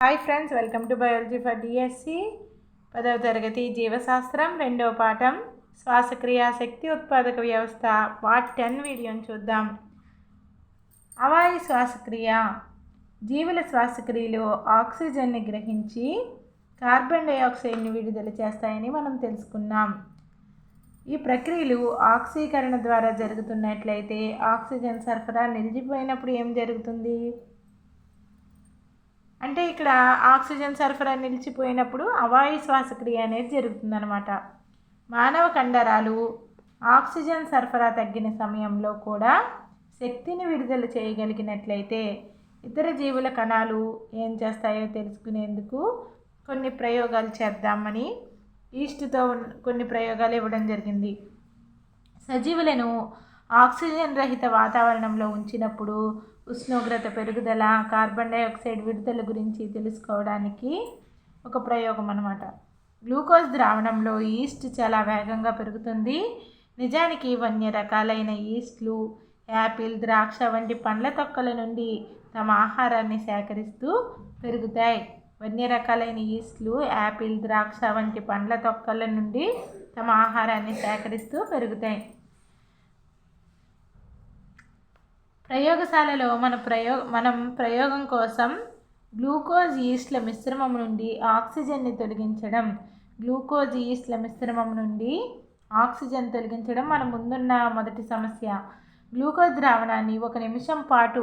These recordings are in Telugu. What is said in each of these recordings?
Hi friends welcome to biology for DSC పదవ తరగతి జీవశాస్త్రం రెండవ పాఠం శ్వాసక్రియ శక్తి ఉత్పాదక వ్యవస్థ పార్ట్ టెన్ వీడియోని చూద్దాం. అవాయు శ్వాసక్రియ జీవుల శ్వాసక్రియలు ఆక్సిజన్ని గ్రహించి కార్బన్ డైఆక్సైడ్ని విడుదల చేస్తాయని మనం తెలుసుకున్నాం. ఈ ప్రక్రియలు ఆక్సీకరణ ద్వారా జరుగుతున్నట్లయితే ఆక్సిజన్ సరఫరా నిలిచిపోయినప్పుడు ఏం జరుగుతుంది? అంటే ఇక్కడ ఆక్సిజన్ సరఫరా నిలిచిపోయినప్పుడు అవాయు శ్వాసక్రియ అనేది జరుగుతుందన్నమాట. మానవ కండరాలు ఆక్సిజన్ సరఫరా తగ్గిన సమయంలో కూడా శక్తిని విడుదల చేయగలిగినట్లయితే ఇతర జీవుల కణాలు ఏం చేస్తాయో తెలుసుకునేందుకు కొన్ని ప్రయోగాలు చేద్దామని ఈస్ట్తో కొన్ని ప్రయోగాలు ఇవ్వడం జరిగింది. సజీవులను ఆక్సిజన్ రహిత వాతావరణంలో ఉంచినప్పుడు ఉష్ణోగ్రత పెరుగుదల కార్బన్ డైఆక్సైడ్ విడుదల గురించి తెలుసుకోవడానికి ఒక ప్రయోగం అనమాట గ్లూకోజ్ ద్రావణంలో ఈస్ట్ చాలా వేగంగా పెరుగుతుంది. నిజానికి వన్య రకాలైన ఈస్ట్లు యాపిల్ ద్రాక్ష వంటి పండ్ల తొక్కల నుండి తమ ఆహారాన్ని సేకరిస్తూ పెరుగుతాయి. వన్య రకాలైన ఈస్ట్లు యాపిల్ ద్రాక్ష వంటి పండ్ల తొక్కల నుండి తమ ఆహారాన్ని సేకరిస్తూ పెరుగుతాయి. ప్రయోగశాలలో మన ప్రయోగ మనం ప్రయోగం కోసం గ్లూకోజ్ ఈస్ట్ల మిశ్రమం నుండి ఆక్సిజన్ని తొలగించడం. గ్లూకోజ్ ఈస్ట్ల మిశ్రమం నుండి ఆక్సిజన్ తొలగించడం మన ముందున్న మొదటి సమస్య. గ్లూకోజ్ ద్రావణాన్ని ఒక నిమిషం పాటు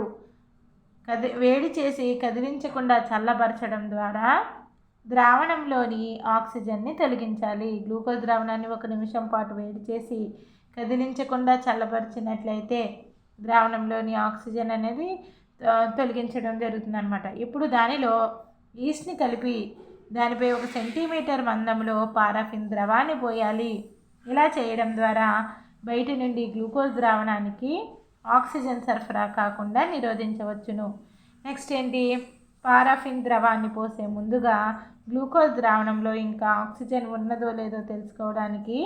కది వేడి చేసి కదిలించకుండా చల్లబరచడం ద్వారా ద్రావణంలోని ఆక్సిజన్ని తొలగించాలి. గ్లూకోజ్ ద్రావణాన్ని ఒక నిమిషం పాటు వేడి చేసి కదిలించకుండా చల్లబరిచినట్లయితే ద్రావణంలోని ఆక్సిజన్ అనేది తొలగించడం జరుగుతుంది అనమాట ఇప్పుడు దానిలో ఈస్ట్ని కలిపి దానిపై ఒక సెంటీమీటర్ మందంలో పారాఫిన్ ద్రవాన్ని పోయాలి. ఇలా చేయడం ద్వారా బయట నుండి గ్లూకోజ్ ద్రావణానికి ఆక్సిజన్ సరఫరా కాకుండా నిరోధించవచ్చును. నెక్స్ట్ ఏంటి? పారాఫిన్ ద్రవాన్ని పోసే ముందుగా గ్లూకోజ్ ద్రావణంలో ఇంకా ఆక్సిజన్ ఉన్నదో లేదో తెలుసుకోవడానికి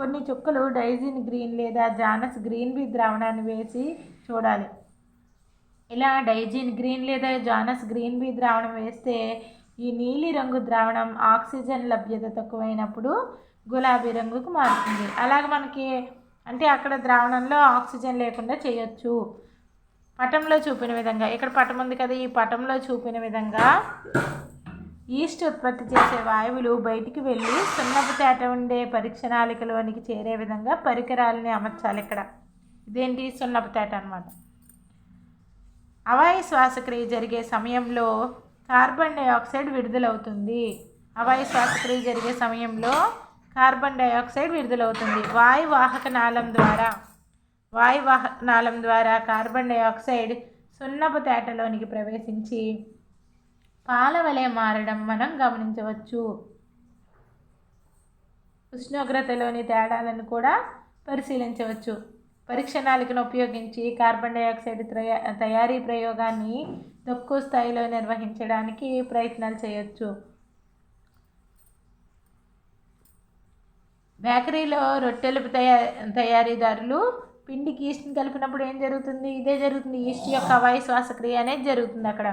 కొన్ని చుక్కలు డైజిన్ గ్రీన్ లేదా జానస్ గ్రీన్ బీ ద్రావణాన్ని వేసి చూడాలి. ఇలా డైజిన్ గ్రీన్ లేదా జానస్ గ్రీన్ బీ ద్రావణం వేస్తే ఈ నీలి రంగు ద్రావణం ఆక్సిజన్ లభ్యత తక్కువైనప్పుడు గులాబీ రంగుకు మారుతుంది. అలాగే మనకి అంటే అక్కడ ద్రావణంలో ఆక్సిజన్ లేకుండా చేయొచ్చు. పటంలో చూపిన విధంగా ఇక్కడ పటం ఉంది కదా ఈ పటంలో చూపిన విధంగా ఈస్ట్ ఉత్పత్తి చేసే వాయువులు బయటికి వెళ్ళి సున్నపు తేట ఉండే పరీక్షణాళికలోనికి చేరే విధంగా పరికరాలని అమర్చాలి ఇక్కడ. ఇదేంటి సున్నపు తేట అనమాట అవాయు శ్వాసక్రియ జరిగే సమయంలో కార్బన్ డైఆక్సైడ్ విడుదలవుతుంది. అవాయు శ్వాసక్రియ జరిగే సమయంలో కార్బన్ డైఆక్సైడ్ విడుదలవుతుంది. వాయువాహక నాళం ద్వారా. వాయువాహక నాళం ద్వారా కార్బన్ డైఆక్సైడ్ సున్నపు తేటలోనికి ప్రవేశించి పాలవలే మారడం మనం గమనించవచ్చు. ఉష్ణోగ్రతలోని తేడాలను కూడా పరిశీలించవచ్చు. పరీక్ష నాళికను ఉపయోగించి కార్బన్ డైఆక్సైడ్ తయారీ ప్రయోగాన్ని తక్కువ స్థాయిలో నిర్వహించడానికి ప్రయత్నాలు చేయొచ్చు. బేకరీలో రొట్టెలు తయా తయారీదారులు పిండికి ఈస్ట్ని కలిపినప్పుడు ఏం జరుగుతుంది? ఇదే జరుగుతుంది. ఈస్ట్ యొక్క వాయు శ్వాసక్రియ అనేది జరుగుతుంది అక్కడ.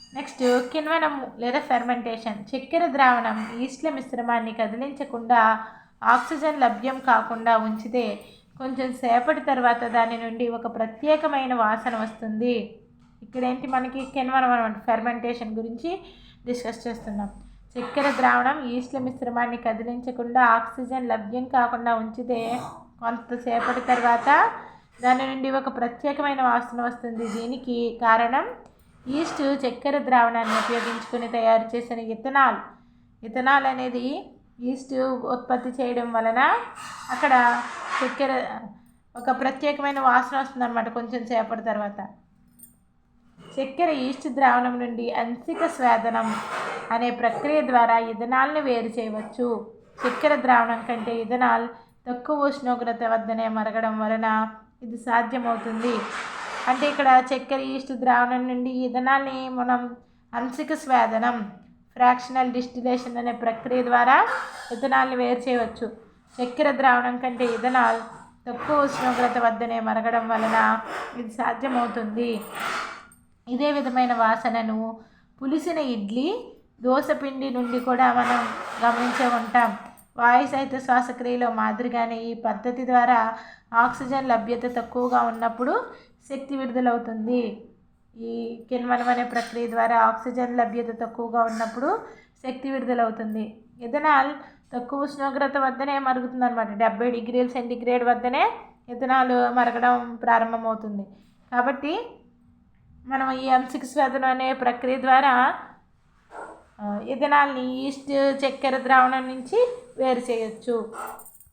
నెక్స్ట్ కిణ్వనం లేదా ఫెర్మెంటేషన్. చక్కెర ద్రావణం ఈస్ట్ల మిశ్రమాన్ని కదిలించకుండా ఆక్సిజన్ లభ్యం కాకుండా ఉంచితే కొంచెం సేపటి తర్వాత దాని నుండి ఒక ప్రత్యేకమైన వాసన వస్తుంది. ఇక్కడేంటి మనకి కిణ్వనం అనమాట ఫెర్మెంటేషన్ గురించి డిస్కస్ చేస్తున్నాం. చక్కెర ద్రావణం ఈస్ట్ల మిశ్రమాన్ని కదిలించకుండా ఆక్సిజన్ లభ్యం కాకుండా ఉంచితే కొంతసేపటి తర్వాత దాని నుండి ఒక ప్రత్యేకమైన వాసన వస్తుంది. దీనికి కారణం ఈస్ట్ చక్కెర ద్రావణాన్ని ఉపయోగించుకుని తయారు చేసిన ఇథనాల్. ఇథనాల్ అనేది ఈస్ట్ ఉత్పత్తి చేయడం వలన అక్కడ చక్కెర ఒక ప్రత్యేకమైన వాసన వస్తుందన్నమాట కొంచెం సేపటి తర్వాత. చక్కెర ఈస్ట్ ద్రావణం నుండి అంశిక స్వేదనం అనే ప్రక్రియ ద్వారా ఇథనాల్ని వేరు చేయవచ్చు. చక్కెర ద్రావణం కంటే ఇథనాల్ తక్కువ ఉష్ణోగ్రత వద్దనే మరగడం వలన ఇది సాధ్యమవుతుంది. అంటే ఇక్కడ చక్కెర ఈస్ట్ ద్రావణం నుండి ఇథనాల్ని మనం అంశిక స్వేదనం ఫ్రాక్షనల్ డిస్టిలేషన్ అనే ప్రక్రియ ద్వారా ఇథనాల్ని వేరు చేయవచ్చు. చక్కెర ద్రావణం కంటే ఇథనాల్ తక్కువ ఉష్ణోగ్రత వద్దనే మరగడం వలన ఇది సాధ్యమవుతుంది. ఇదే విధమైన వాసనను పులిసిన ఇడ్లీ దోశ పిండి నుండి కూడా మనం గమనించే ఉంటాం. వాయు సహిత శ్వాసక్రియలో మాదిరిగానే ఈ పద్ధతి ద్వారా ఆక్సిజన్ లభ్యత తక్కువగా ఉన్నప్పుడు శక్తి విడుదలవుతుంది. ఈ కిన్వనం అనే ప్రక్రియ ద్వారా ఆక్సిజన్ లభ్యత తక్కువగా ఉన్నప్పుడు శక్తి విడుదలవుతుంది. ఇథనాల్ తక్కువ ఉష్ణోగ్రత వద్దనే మరుగుతుంది అనమాట డెబ్బై డిగ్రీల సెంటిగ్రేడ్ వద్దనే ఇథనాల్ మరగడం ప్రారంభమవుతుంది. కాబట్టి మనం ఈ ఎం సిక్స్ అనే ప్రక్రియ ద్వారా ఇథనాల్ని ఈస్ట్ చక్కెర ద్రావణం నుంచి వేరు చేయొచ్చు.